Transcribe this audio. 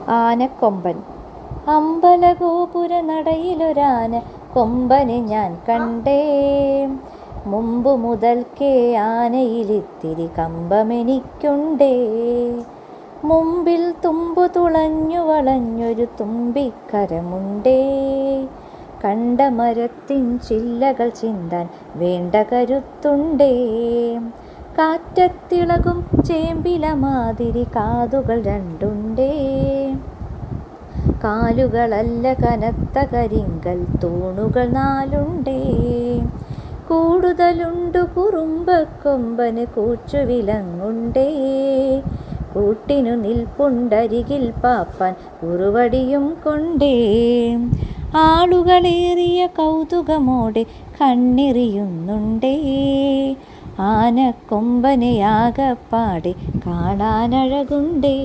ആനക്കൊമ്പൻ. അമ്പലഗോപുര നടയിലൊരാന കൊമ്പനെ ഞാൻ കണ്ടേ. മുമ്പു മുതൽക്കേ ആനയിലിത്തിരി കമ്പമെനിക്കുണ്ടേ. മുമ്പിൽ തുമ്പു തുളഞ്ഞു വളഞ്ഞൊരു തുമ്പിക്കരമുണ്ടേ. കണ്ട മരത്തിൻ ചില്ലകൾ ചിന്താൻ വേണ്ട കരുത്തുണ്ടേ. കാറ്റത്തിളകും ചേമ്പില മാതിരി കാതുകൾ രണ്ടുണ്ടേ. കാലുകളല്ല കനത്ത കരിങ്കൽ തൂണുകൾ നാലുണ്ടേ. കൂടുതലുണ്ടു കുറുമ്പക്കൊമ്പന് കൂച്ചുവിലങ്ങുണ്ടേ. കൂട്ടിനു നിൽപ്പുണ്ടരികിൽ പാപ്പൻ കുറുവടിയും കൊണ്ടേ. ആളുകളേറിയ കൗതുകമോടെ കണ്ണെറിയുന്നുണ്ടേ. ആനക്കൊമ്പനെയാകപ്പാടെ കാണാനഴകുണ്ടേ.